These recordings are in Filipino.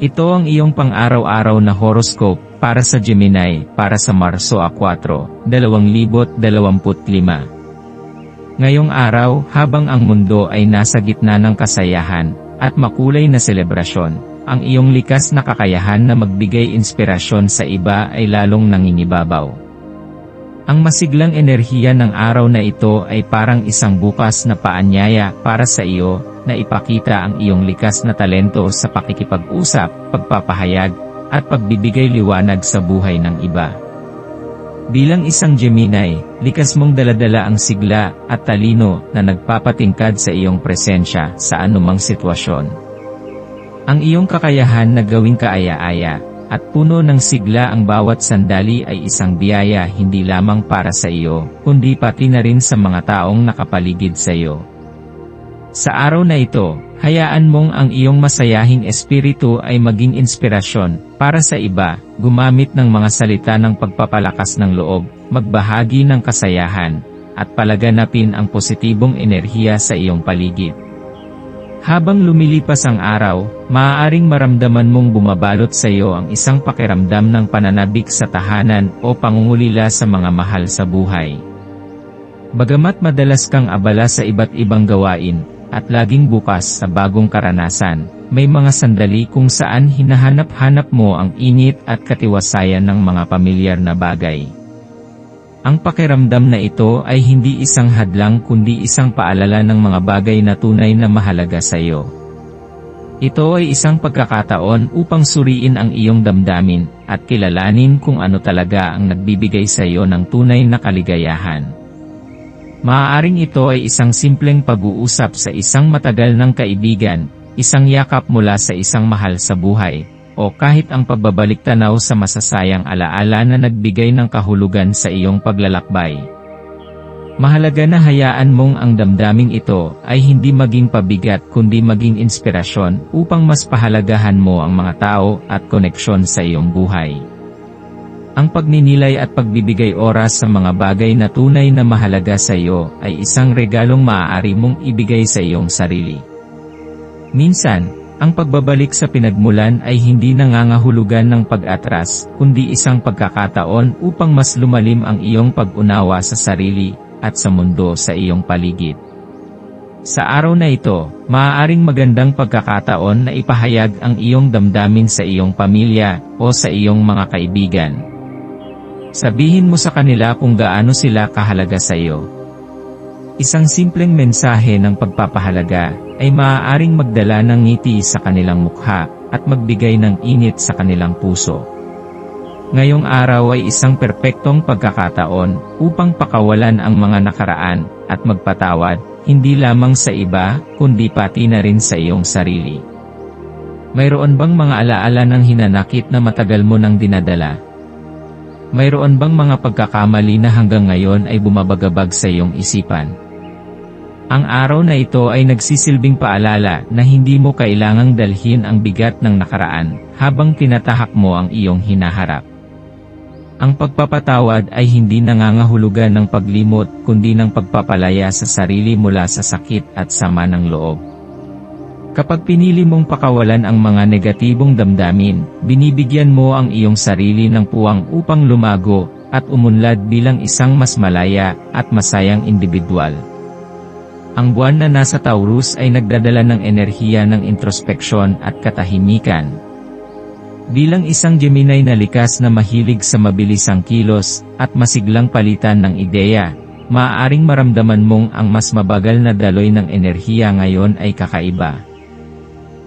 Ito ang iyong pang-araw-araw na horoscope para sa Gemini para sa Marso a 4, 2025. Ngayong araw, habang ang mundo ay nasa gitna ng kasayahan at makulay na selebrasyon, ang iyong likas na kakayahan na magbigay inspirasyon sa iba ay lalong nangingibabaw. Ang masiglang enerhiya ng araw na ito ay parang isang bukas na paanyaya para sa iyo na ipakita ang iyong likas na talento sa pakikipag-usap, pagpapahayag, at pagbibigay liwanag sa buhay ng iba. Bilang isang Gemini, likas mong daladala ang sigla at talino na nagpapatingkad sa iyong presensya sa anumang sitwasyon. Ang iyong kakayahan na gawing kaaya-aya at puno ng sigla ang bawat sandali ay isang biyaya hindi lamang para sa iyo, kundi pati na rin sa mga taong nakapaligid sa iyo. Sa araw na ito, hayaan mong ang iyong masayahing espiritu ay maging inspirasyon para sa iba, gumamit ng mga salita ng pagpapalakas ng loob, magbahagi ng kasayahan, at palaganapin ang positibong enerhiya sa iyong paligid. Habang lumilipas ang araw, maaaring maramdaman mong bumabalot sa iyo ang isang pakiramdam ng pananabik sa tahanan o pangungulila sa mga mahal sa buhay. Bagamat madalas kang abala sa iba't ibang gawain, at laging bukas sa bagong karanasan, may mga sandali kung saan hinahanap-hanap mo ang init at katiwasayan ng mga pamilyar na bagay. Ang pakiramdam na ito ay hindi isang hadlang kundi isang paalala ng mga bagay na tunay na mahalaga sa iyo. Ito ay isang pagkakataon upang suriin ang iyong damdamin at kilalanin kung ano talaga ang nagbibigay sa iyo ng tunay na kaligayahan. Maaaring ito ay isang simpleng pag-uusap sa isang matagal ng kaibigan, isang yakap mula sa isang mahal sa buhay, o kahit ang pagbabalik tanaw sa masasayang alaala na nagbigay ng kahulugan sa iyong paglalakbay. Mahalaga na hayaan mong ang damdaming ito ay hindi maging pabigat kundi maging inspirasyon upang mas pahalagahan mo ang mga tao at koneksyon sa iyong buhay. Ang pagninilay at pagbibigay oras sa mga bagay na tunay na mahalaga sa iyo ay isang regalong maaari mong ibigay sa iyong sarili. Minsan, ang pagbabalik sa pinagmulan ay hindi nangangahulugan ng pag-atras, kundi isang pagkakataon upang mas lumalim ang iyong pag-unawa sa sarili at sa mundo sa iyong paligid. Sa araw na ito, maaaring magandang pagkakataon na ipahayag ang iyong damdamin sa iyong pamilya o sa iyong mga kaibigan. Sabihin mo sa kanila kung gaano sila kahalaga sa iyo. Isang simpleng mensahe ng pagpapahalaga ay maaaring magdala ng ngiti sa kanilang mukha at magbigay ng init sa kanilang puso. Ngayong araw ay isang perpektong pagkakataon upang pakawalan ang mga nakaraan at magpatawad, hindi lamang sa iba, kundi pati na rin sa iyong sarili. Mayroon bang mga alaala ng hinanakit na matagal mo nang dinadala? Mayroon bang mga pagkakamali na hanggang ngayon ay bumabagabag sa iyong isipan? Ang araw na ito ay nagsisilbing paalala na hindi mo kailangang dalhin ang bigat ng nakaraan habang tinatahak mo ang iyong hinaharap. Ang pagpapatawad ay hindi nangangahulugan ng paglimot kundi ng pagpapalaya sa sarili mula sa sakit at sama ng loob. Kapag pinili mong pakawalan ang mga negatibong damdamin, binibigyan mo ang iyong sarili ng puwang upang lumago at umunlad bilang isang mas malaya at masayang individual. Ang buwan na nasa Taurus ay nagdadala ng enerhiya ng introspeksyon at katahimikan. Bilang isang Gemini na likas na mahilig sa mabilisang kilos at masiglang palitan ng ideya, maaaring maramdaman mong ang mas mabagal na daloy ng enerhiya ngayon ay kakaiba.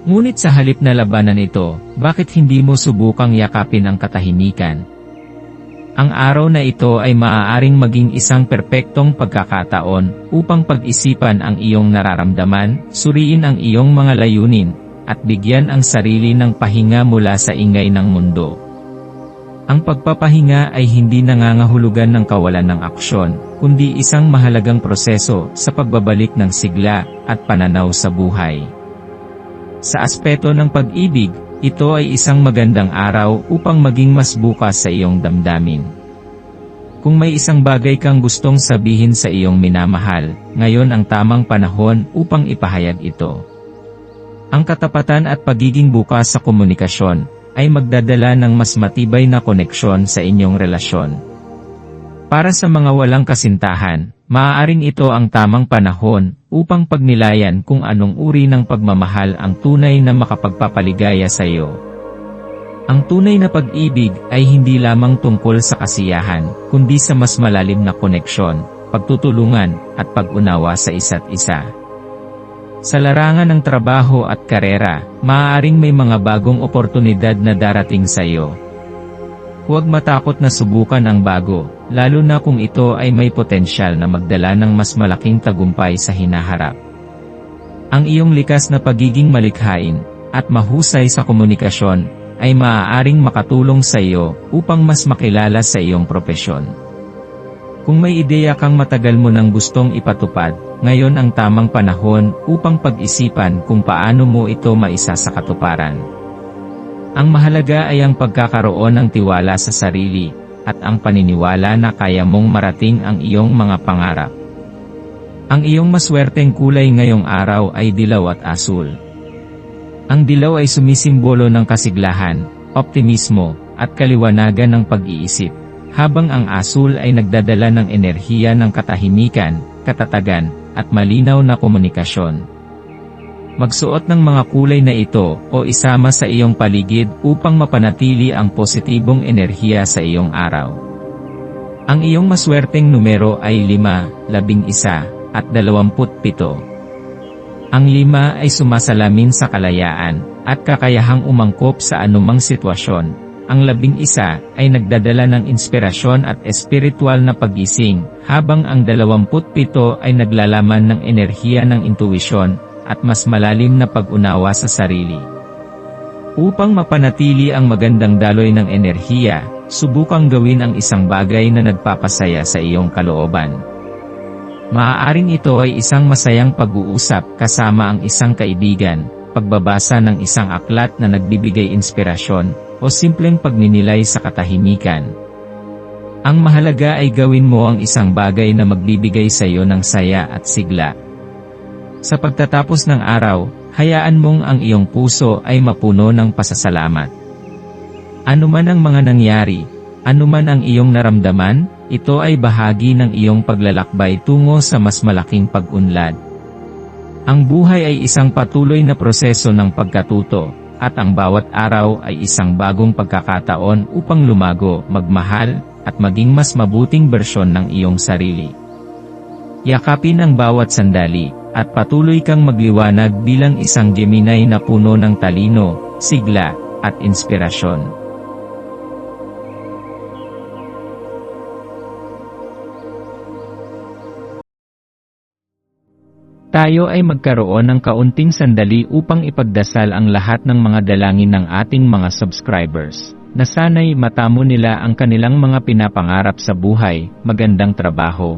Ngunit sa halip na labanan ito, bakit hindi mo subukang yakapin ang katahimikan? Ang araw na ito ay maaaring maging isang perpektong pagkakataon upang pag-isipan ang iyong nararamdaman, suriin ang iyong mga layunin, at bigyan ang sarili ng pahinga mula sa ingay ng mundo. Ang pagpapahinga ay hindi nangangahulugan ng kawalan ng aksyon, kundi isang mahalagang proseso sa pagbabalik ng sigla at pananaw sa buhay. Sa aspeto ng pag-ibig, ito ay isang magandang araw upang maging mas bukas sa iyong damdamin. Kung may isang bagay kang gustong sabihin sa iyong minamahal, ngayon ang tamang panahon upang ipahayag ito. Ang katapatan at pagiging bukas sa komunikasyon ay magdadala ng mas matibay na koneksyon sa inyong relasyon. Para sa mga walang kasintahan, maaaring ito ang tamang panahon upang pagnilayan kung anong uri ng pagmamahal ang tunay na makapagpapaligaya sa iyo. Ang tunay na pag-ibig ay hindi lamang tungkol sa kasiyahan, kundi sa mas malalim na koneksyon, pagtutulungan, at pag-unawa sa isa't isa. Sa larangan ng trabaho at karera, maaaring may mga bagong oportunidad na darating sa iyo. Huwag matakot na subukan ang bago, lalo na kung ito ay may potensyal na magdala ng mas malaking tagumpay sa hinaharap. Ang iyong likas na pagiging malikhain, at mahusay sa komunikasyon, ay maaaring makatulong sa iyo upang mas makilala sa iyong propesyon. Kung may ideya kang matagal mo nang gustong ipatupad, ngayon ang tamang panahon upang pag-isipan kung paano mo ito maisa sa katuparan. Ang mahalaga ay ang pagkakaroon ng tiwala sa sarili, at ang paniniwala na kaya mong marating ang iyong mga pangarap. Ang iyong maswerteng kulay ngayong araw ay dilaw at asul. Ang dilaw ay sumisimbolo ng kasiglahan, optimismo, at kaliwanagan ng pag-iisip habang ang asul ay nagdadala ng enerhiya ng katahimikan, katatagan, at malinaw na komunikasyon. Magsuot ng mga kulay na ito o isama sa iyong paligid upang mapanatili ang positibong enerhiya sa iyong araw. Ang iyong maswerteng numero ay 5, 11, at 27. Ang 5 ay sumasalamin sa kalayaan, at kakayahang umangkop sa anumang sitwasyon, ang labing isa ay nagdadala ng inspirasyon at espiritual na pagising, habang ang dalawamput pito ay naglalaman ng enerhiya ng intuwisyon, at mas malalim na pag-unawa sa sarili. Upang mapanatili ang magandang daloy ng enerhiya, subukang gawin ang isang bagay na nagpapasaya sa iyong kalooban. Maaaring ito ay isang masayang pag-uusap kasama ang isang kaibigan, pagbabasa ng isang aklat na nagbibigay inspirasyon, o simpleng pagninilay sa katahimikan. Ang mahalaga ay gawin mo ang isang bagay na magbibigay sa iyo ng saya at sigla. Sa pagtatapos ng araw, hayaan mong ang iyong puso ay mapuno ng pasasalamat. Ano man ang mga nangyari, ano man ang iyong naramdaman, ito ay bahagi ng iyong paglalakbay tungo sa mas malaking pag-unlad. Ang buhay ay isang patuloy na proseso ng pagkatuto, at ang bawat araw ay isang bagong pagkakataon upang lumago, magmahal, at maging mas mabuting bersyon ng iyong sarili. Yakapin ang bawat sandali, at patuloy kang magliwanag bilang isang Gemini na puno ng talino, sigla, at inspirasyon. Tayo ay magkaroon ng kaunting sandali upang ipagdasal ang lahat ng mga dalangin ng ating mga subscribers, na sana'y matamo nila ang kanilang mga pinapangarap sa buhay, magandang trabaho,